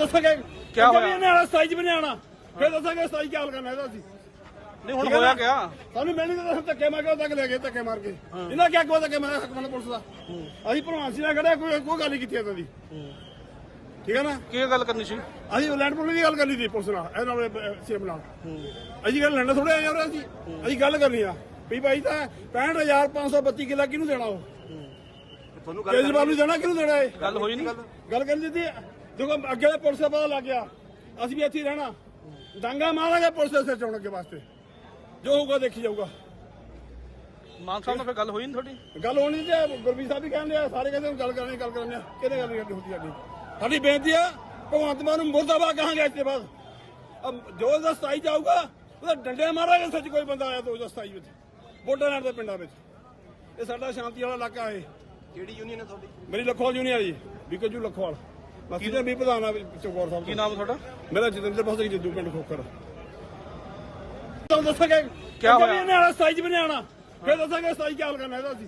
ਦੱਸਾਂਗੇ। ਕਿਆ ਹੋਇਆ? ਇਹਨੇ ਫਿਰ ਦੱਸਾਂਗੇ ਕੀ ਹਾਲ ਕਰਨਾ ਇਹਦਾ ਅਸੀਂ ਨਹੀਂ ਹੁਣ ਠੀਕ ਹੈ ਹੋਇਆ ਨਾ? ਕਿਆ? ਸਾਨੂੰ ਮੈਨੂੰ ਤਾਂ ਦੱਸ ਧੱਕੇ ਮਾਰ ਕੇ ਉਹ ਤੱਕ ਲੈ ਗਏ ਧੱਕੇ ਮਾਰ ਕੇ। ਇਹਨਾਂ ਕਿਆ ਕੋਈ ਧੱਕੇ ਮਾਰਿਆ ਹਕਮਨ ਪੁਲਿਸ ਦਾ? ਅਸੀਂ ਭਲਵਾਨ ਸਿੰਘ ਨਾਲ ਖੜੇ ਕੋਈ ਕੋਈ ਗੱਲ ਨਹੀਂ ਕੀਤੀ ਇਹਨਾਂ ਦੀ। ਠੀਕ ਹੈ ਨਾ? ਕੀ ਗੱਲ ਕਰਨੀ ਸੀ? ਅਸੀਂ ਲੈਂਡ ਪੁਲਿਸ ਦੀ ਗੱਲ ਕਰਨੀ ਸੀ ਪੁਲਿਸ ਨਾਲ ਇਹ ਨਾਲ ਸੀਐਮ ਨਾਲ। ਅਸੀਂ ਗੱਲ ਲੜਨਾ ਥੋੜੇ ਆਏ ਹੋ ਅਸੀਂ? ਅਸੀਂ ਗੱਲ ਕਰਨੀ ਆ ਵੀ ਭਾਈ ਤਾਂ 65532 ਕਿੱਲਾ ਕਿਹਨੂੰ ਦੇਣਾ ਉਹ? ਤੁਹਾਨੂੰ ਕੇਜਰੀਵਾਲ ਨੂੰ ਦੇਣਾ ਕਿਹਨੂੰ ਦੇਣਾ ਇਹ? ਗੱਲ ਹੋਈ ਨਹੀਂ? ਗੱਲ ਕਰਨ ਦਿੱਤੀ ਦੇਖੋ ਅੱਗੇ ਪੁਲਿਸ ਦਾ ਪਤਾ ਲੱਗ ਗਿਆ। ਅਸੀਂ ਵੀ ਇੱਥੇ ਹੀ ਰਹਿਣਾ। ਡਾਂਗਾ ਮਾਰਾਂਗੇ ਪੁਲਿਸ ਦੇ ਸਿਰ ਚੋਣ ਅੱਗੇ ਵਾਸਤੇ। ਜੋ ਹੋਊਗਾ ਦੇਖੀ ਜਾਊਗਾ। ਮਾਨ ਸਾਹਿਬ ਨਾਲ ਫਿਰ ਗੱਲ ਹੋਈ ਨਹੀਂ ਤੁਹਾਡੀ? ਗੱਲ ਹੋਣੀ ਤੇ ਗੁਰਬੀਰ ਸਾਹਿਬ ਵੀ ਕਹਿੰਦੇ ਆ ਸਾਰੇ ਕਹਿੰਦੇ ਹੁਣ ਗੱਲ ਕਰਨੀ ਗੱਲ ਕਰਨੀ ਆ। ਕਿਹਦੇ ਗੱਲ ਨਹੀਂ ਹੁੰਦੀ ਸਾਡੀ ਸਾਡੀ ਬੇਨਤੀ ਆ ਭਗਵੰਤ ਮਾਨ ਨੂੰ ਮੁਰਦਾਬਾਦ ਕਹਾਂਗੇ ਇਸ ਤੋਂ ਬਾਅਦ। ਅਬ ਜੋ ਦਾ ਸਤਾਈ ਜਾਊਗਾ ਉਹਦਾ ਡੰਡੇ ਮਾਰਾਂਗੇ ਸੱਚ ਕੋਈ ਬੰਦਾ ਆਇਆ 2027 ਵਿੱਚ। ਲੈਣ ਦੇ ਪਿੰਡਾਂ ਵਿੱਚ। ਇਹ ਸਾਡਾ ਸ਼ਾਂਤੀ ਵਾਲਾ ਇਲਾਕਾ ਹੈ। ਕਿਹੜੀ ਯੂਨੀਅਨ ਹੈ ਤੁਹਾਡੀ? ਮੇਰੀ ਲਖੋਵਾਲ ਜੂਨੀਅਰ ਜੀ ਵਿਕਜੂ ਲਖੋਵਾਲ ਤੇ ਵੀ ਪ੍ਰਧਾਨ ਆ ਚੌਗੌਰ ਸਾਹਿਬ ਕੀ ਨਾਮ ਤੁਹਾਡਾ? ਮੇਰਾ ਜਤਿੰਦਰ ਬਸਰੀ ਜਿੱਦੂ ਪਿੰਡ ਖੋਖਰ। ਤੁਹਾਨੂੰ ਦੱਸਾਂਗੇ ਵੀ ਹੋਇਆ? ਇਹਨੇ ਆਣਾ ਸਤਾਈ ਚ ਵੀ ਨਹੀਂ ਆਣਾ ਫਿਰ ਦੱਸਾਂਗੇ ਸਤਾਈ ਕੀ ਹਾਲ ਕਰਨਾ ਇਹਦਾ ਅਸੀਂ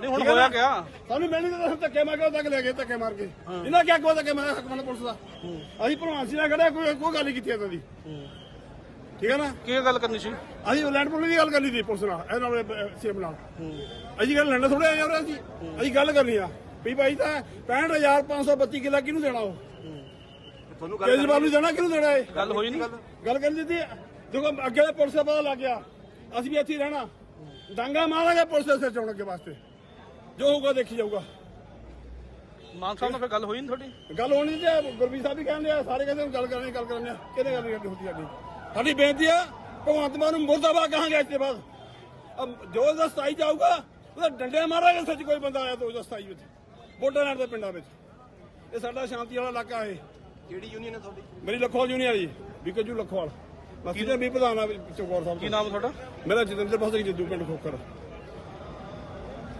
ਨਹੀਂ ਹੁਣ ਹੋਇਆ ਨਾ? ਕਿਆ? ਸਾਨੂੰ ਮੈਨੂੰ ਤਾਂ ਧੱਕੇ ਮਾਰ ਕੇ ਉਹ ਤੱਕ ਲੈ ਗਏ ਧੱਕੇ ਮਾਰ ਕੇ। ਇਹਨਾਂ ਕਿਆ ਕੋਈ ਧੱਕੇ ਮਾਰਿਆ ਹਕਮਨ ਪੁਲਿਸ ਦਾ? ਅਸੀਂ ਭਲਵਾਨ ਸਿੰਘ ਨਾਲ ਖੜੇ ਕੋਈ ਕੋਈ ਗੱਲ ਨਹੀਂ ਕੀਤੀ ਇਹਨਾਂ ਦੀ। ਠੀਕ ਹੈ ਨਾ? ਕੀ ਗੱਲ ਕਰਨੀ ਸੀ? ਅਸੀਂ ਲੈਂਡ ਪੁਲਿਸ ਦੀ ਗੱਲ ਕਰਨੀ ਸੀ ਪੁਲਿਸ ਨਾਲ ਇਹ ਨਾਲ ਸੀਐਮ ਨਾਲ। ਅਸੀਂ ਗੱਲ ਲੜਨਾ ਥੋੜੇ ਆਏ ਹੋ ਅਸੀਂ। ਅਸੀਂ ਗੱਲ ਕਰਨੀ ਆ। ਵੀ ਭਾਈ ਤਾਂ 65532 ਕਿੱਲਾ ਕਿਹਨੂੰ ਦੇਣਾ ਉਹ? ਤੁਹਾਨੂੰ ਕੇਜਰੀਵਾਲ ਨੂੰ ਦੇਣਾ ਕਿਹਨੂੰ ਦੇਣਾ ਇਹ? ਗੱਲ ਹੋਈ ਨਹੀਂ? ਗੱਲ ਕਰਨ ਦਿੱਤੀ ਦੇਖੋ ਅੱਗੇ ਪੁਲਿਸ ਦਾ ਪਤਾ ਲੱਗ ਗਿਆ। ਅਸੀਂ ਵੀ ਇੱਥੇ ਹੀ ਰਹਿਣਾ। ਡਾਂਗਾ ਮਾਰਾਂਗੇ ਪੁਲਿਸ ਦੇ ਸਿਰ ਚੋਣ ਅੱਗੇ ਵਾਸਤੇ। ਜੋ ਹੋਊਗਾ ਦੇਖੀ ਜਾਊਗਾ। ਮਾਨ ਸਾਹਿਬ ਨਾਲ ਫਿਰ ਗੱਲ ਹੋਈ ਨਹੀਂ ਤੁਹਾਡੀ? ਗੱਲ ਹੋਣੀ ਤੇ ਗੁਰਬੀਰ ਸਾਹਿਬ ਵੀ ਕਹਿੰਦੇ ਆ ਸਾਰੇ ਕਹਿੰਦੇ ਗੱਲ ਕਰਨੀ ਗੱਲ ਕਰਨੀ ਕਿਹਦੇ ਗੱਲ ਨਹੀਂ ਹੁੰਦੀ ਸਾਡੀ ਸਾਡੀ ਬੇਨਤੀ ਆ ਭਗਵੰਤ ਮਾਨ ਨੂੰ ਮੁਰਦਾਬਾਦ ਕਹਾਂਗੇ ਇਸ ਤੋਂ ਬਾਅਦ ਅਬ ਜੋ ਦਾ ਸਤਾਈ ਜਾਊਗਾ ਉਹਦਾ ਡੰਡੇ ਮਾਰਾਂਗੇ ਸੱਚ ਕੋਈ ਬੰਦਾ ਆਇਆ 2027 ਵਿੱਚ। ਲੈਣ ਦੇ ਪਿੰਡਾਂ ਵਿੱਚ। ਇਹ ਸਾਡਾ ਸ਼ਾਂਤੀ ਵਾਲਾ ਇਲਾਕਾ ਹੈ ਕਿਹੜੀ ਯੂਨੀਅਨ ਹੈ ਤੁਹਾਡੀ? ਮੇਰੀ ਲਖੋਵਾਲ ਜੂਨੀਅਰ ਜੀ ਵਿਕਜੂ ਲਖੋਵਾਲ ਬਾਕੀ ਤੇ ਵੀ ਪ੍ਰਧਾਨ ਆ ਚੌਗੌਰ ਸਾਹਿਬ ਕੀ ਨਾਮ ਹੈ ਤੁਹਾਡਾ? ਮੇਰਾ ਜਤਿੰਦਰ ਬਸਰੀ ਜਿੱਦੂ ਪਿੰਡ ਖੋਖਰ।